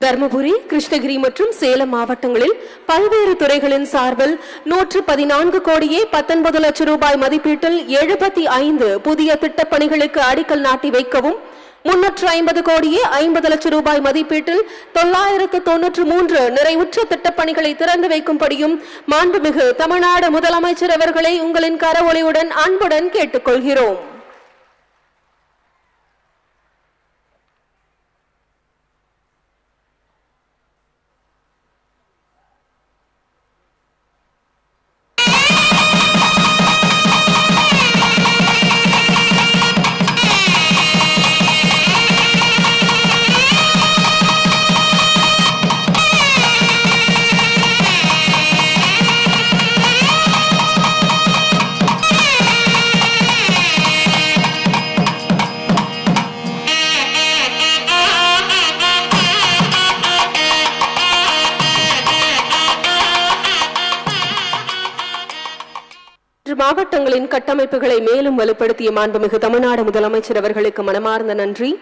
தருமபுரி கிருஷ்ணகிரி மற்றும் சேலம் மாவட்டங்களில் பல்வேறு துறைகளின் சார்பில் நூற்று பதினான்கு கோடியே பத்தொன்பது லட்சம் ரூபாய் மதிப்பீட்டில் எழுபத்தி ஐந்து புதிய திட்டப்பணிகளுக்கு அடிக்கல் நாட்டி வைக்கவும் முன்னூற்று ஐம்பது கோடியே ஐம்பது லட்சம் ரூபாய் மதிப்பீட்டில் தொள்ளாயிரத்து தொன்னூற்று மூன்று நிறைவுற்ற திட்டப்பணிகளை திறந்து வைக்கும்படியும் மாண்புமிகு தமிழ்நாடு முதலமைச்சர் அவர்களை உங்களின் கரவொலியுடன் அன்புடன் கேட்டுக்கொள்கிறோம். மாவட்டங்களின் கட்டமைப்புகளை மேலும் வலுப்படுத்திய மாண்புமிகு தமிழ்நாடு முதலமைச்சர் அவர்களுக்கு மனமார்ந்த நன்றி.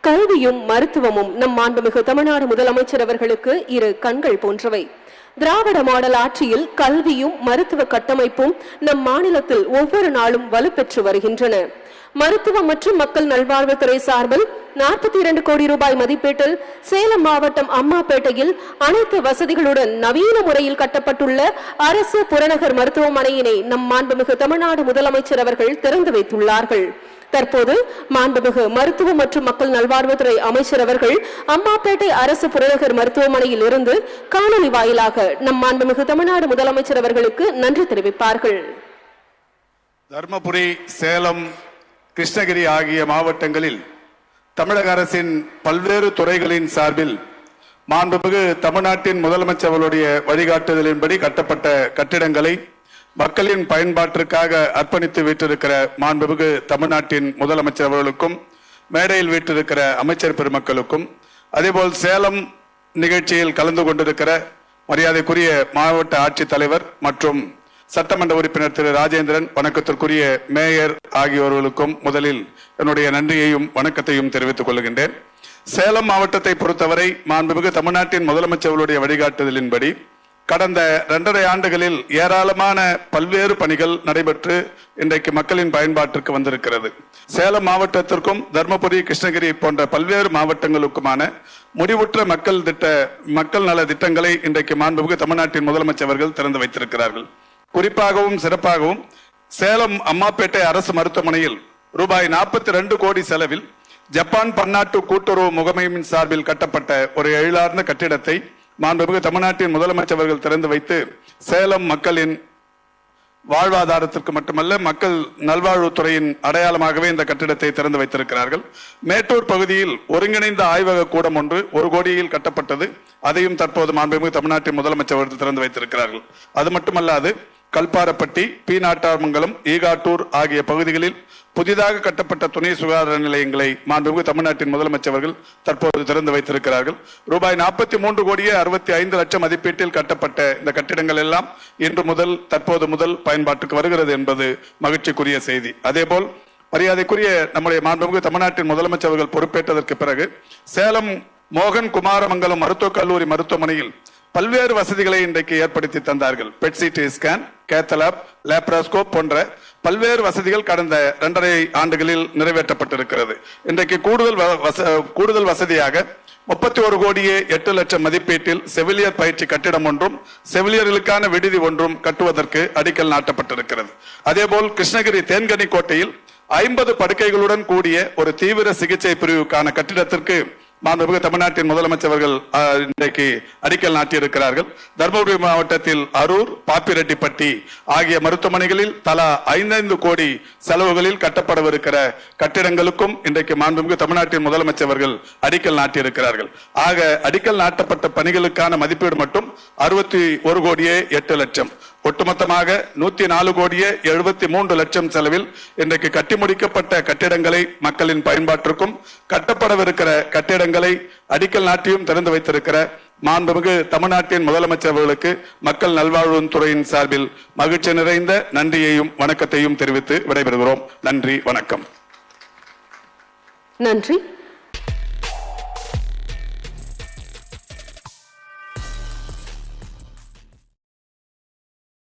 கல்வியும் மருத்துவமும் நம் மாண்புமிகு தமிழ்நாடு முதலமைச்சர் அவர்களுக்கு இரு கண்கள் போன்றவை. திராவிட மாடல் ஆட்சியில் கல்வியும் மருத்துவ கட்டமைப்பும் நம் மாநிலத்தில் ஒவ்வொரு நாளும் வலுப்பெற்று வருகின்றன. மருத்துவம் மற்றும் மக்கள் நல்வாழ்வுத்துறை சார்பில் நாற்பத்தி இரண்டு கோடி ரூபாய் மதிப்பீட்டில் சேலம் மாவட்டம் அம்மாப்பேட்டையில் அனைத்து வசதிகளுடன் நவீன முறையில் கட்டப்பட்டுள்ள அரசு புறநகர் மருத்துவமனையினை நம் மாண்புமிகு தமிழ்நாடு முதலமைச்சர் அவர்கள் திறந்து வைத்துள்ளார்கள். தற்போது மாண்புமிகு மருத்துவ மற்றும் மக்கள் நல்வாழ்வுத்துறை அமைச்சர் அவர்கள் அம்மாப்பேட்டை அரசு புறநகர் மருத்துவமனையில் இருந்து காணொலி வாயிலாக நம் மாண்புமிகு தமிழ்நாடு முதலமைச்சர் அவர்களுக்கு நன்றி தெரிவிப்பார்கள். தர்மபுரி சேலம் கிருஷ்ணகிரி ஆகிய மாவட்டங்களில் தமிழக அரசின் பல்வேறு துறைகளின் சார்பில் மாண்புமிகு தமிழ்நாட்டின் முதலமைச்சர்களுடைய வழிகாட்டுதலின்படி கட்டப்பட்ட கட்டிடங்களை மக்களின் பயன்பாட்டிற்காக அர்ப்பணித்து வீற்றிருக்கிற மாண்புமிகு தமிழ்நாட்டின் முதலமைச்சர் அவர்களுக்கும் மேடையில் வீற்றிருக்கிற அமைச்சர் பெருமக்களுக்கும் அதேபோல் சேலம் நிகழ்ச்சியில் கலந்து கொண்டிருக்கிற மரியாதைக்குரிய மாவட்ட ஆட்சித்தலைவர் மற்றும் சட்டமன்ற உறுப்பினர் திரு ராஜேந்திரன் வணக்கத்திற்குரிய மேயர் ஆகியோர்களுக்கும் முதலில் என்னுடைய நன்றியையும் வணக்கத்தையும் தெரிவித்துக் கொள்கின்றேன். சேலம் மாவட்டத்தை பொறுத்தவரை மாண்புமிகு தமிழ்நாட்டின் முதலமைச்சர்களுடைய வழிகாட்டுதலின்படி கடந்த இரண்டரை ஆண்டுகளில் ஏராளமான பல்வேறு பணிகள் நடைபெற்று இன்றைக்கு மக்களின் பயன்பாட்டிற்கு வந்திருக்கிறது. சேலம் மாவட்டத்திற்கும் தர்மபுரி கிருஷ்ணகிரி போன்ற பல்வேறு மாவட்டங்களுக்குமான முடிவுற்ற மக்கள் திட்ட மக்கள் நல திட்டங்களை இன்றைக்கு மாண்புமிகு தமிழ்நாட்டின் முதலமைச்சர் திறந்து வைத்திருக்கிறார்கள். குறிப்பாகவும் சிறப்பாகவும் சேலம் அம்மாப்பேட்டை அரசு மருத்துவமனையில் ரூபாய் நாற்பத்தி ரெண்டு கோடி செலவில் ஜப்பான் பன்னாட்டு கூட்டுறவு முகமையின் சார்பில் கட்டப்பட்ட ஒரு எழிலார்ந்த கட்டிடத்தை மாண்புமிகு தமிழ்நாட்டின் முதலமைச்சர் அவர்கள் திறந்து வைத்து சேலம் மக்களின் வாழ்வாதாரத்திற்கு மட்டுமல்ல மக்கள் நல்வாழ்வுத்துறையின் அடையாளமாகவே இந்த கட்டிடத்தை திறந்து வைத்திருக்கிறார்கள். மேட்டூர் பகுதியில் ஒருங்கிணைந்த ஆய்வக கூடம் ஒன்று ஒரு கோடியில் கட்டப்பட்டது. அதையும் தற்போது மாண்புமிகு தமிழ்நாட்டின் முதலமைச்சர் அவர்கள் திறந்து வைத்திருக்கிறார்கள். அது மட்டுமல்லாது கல்பாரப்பட்டி பி நாட்டாமங்கலம் ஈகாட்டூர் ஆகிய பகுதிகளில் புதிதாக கட்டப்பட்ட துணை சுகாதார நிலையங்களை மாண்புமிகு தமிழ்நாட்டின் முதலமைச்சர்கள் தற்போது திறந்து வைத்திருக்கிறார்கள். ரூபாய் நாற்பத்தி மூன்று கோடியே அறுபத்தி ஐந்து லட்சம் மதிப்பீட்டில் கட்டப்பட்ட இந்த கட்டிடங்கள் எல்லாம் இன்று முதல் தற்போது முதல் பயன்பாட்டுக்கு வருகிறது என்பது மகிழ்ச்சிக்குரிய செய்தி. அதேபோல் மரியாதைக்குரிய நம்முடைய மாண்புமிகு தமிழ்நாட்டின் முதலமைச்சர் பொறுப்பேற்றதற்கு பிறகு சேலம் மோகன் குமாரமங்கலம் மருத்துவக் கல்லூரி மருத்துவமனையில் பல்வேறு வசதிகளை இன்றைக்கு ஏற்படுத்தி தந்தார்கள். பெட்சிடி ஸ்கேன் கேத்தலாப் லேப்ராஸ்கோப் போன்ற பல்வேறு வசதிகள் கடந்த இரண்டரை ஆண்டுகளில் நிறைவேற்றப்பட்டிருக்கிறது. இன்றைக்கு கூடுதல் வச- கூடுதல் வசதியாக முப்பத்தி ஒரு கோடியே எட்டு லட்சம் மதிப்பீட்டில் செவிலியர் பயிற்சி கட்டிடம் ஒன்றும் செவிலியர்களுக்கான விடுதி ஒன்றும் கட்டுவதற்கு அடிக்கல் நாட்டப்பட்டிருக்கிறது. அதேபோல் கிருஷ்ணகிரி தேன்கனி கோட்டையில் ஐம்பது படுக்கைகளுடன் கூடிய ஒரு தீவிர சிகிச்சை பிரிவுக்கான கட்டிடத்திற்கு மாண்புமிகு தமிழ்நாட்டின் முதலமைச்சர்கள் இன்றைக்கு அடிக்கல் நாட்டியிருக்கிறார்கள். தருமபுரி மாவட்டத்தில் அரூர் பாப்பிரெட்டிப்பட்டி ஆகிய மருத்துவமனைகளில் தலா ஐந்தைந்து கோடி செலவுகளில் கட்டப்படவிருக்கிற கட்டிடங்களுக்கும் இன்றைக்கு மாண்புமிகு தமிழ்நாட்டின் முதலமைச்சர்கள் அடிக்கல் நாட்டியிருக்கிறார்கள். ஆக அடிக்கல் நாட்டப்பட்ட பணிகளுக்கான மதிப்பீடு மட்டும் அறுபத்தி ஒரு கோடியே எட்டு லட்சம். ஒட்டுமொத்தமாக நூத்தி நாலு கோடியே எழுபத்தி மூன்று லட்சம் செலவில் இன்றைக்கு கட்டி முடிக்கப்பட்ட கட்டிடங்களை மக்களின் பயன்பாட்டிற்கும் கட்டப்படவிருக்கிற கட்டிடங்களை அடிக்கல் நாட்டியும் திறந்து வைத்திருக்கிற மாண்புமிகு தமிழ்நாட்டின் முதலமைச்சர் அவர்களுக்கு மக்கள் நல்வாழ்வுத்துறையின் சார்பில் மகிழ்ச்சி நிறைந்த நன்றியையும் வணக்கத்தையும் தெரிவித்து விடைபெறுகிறோம். நன்றி வணக்கம். நன்றி.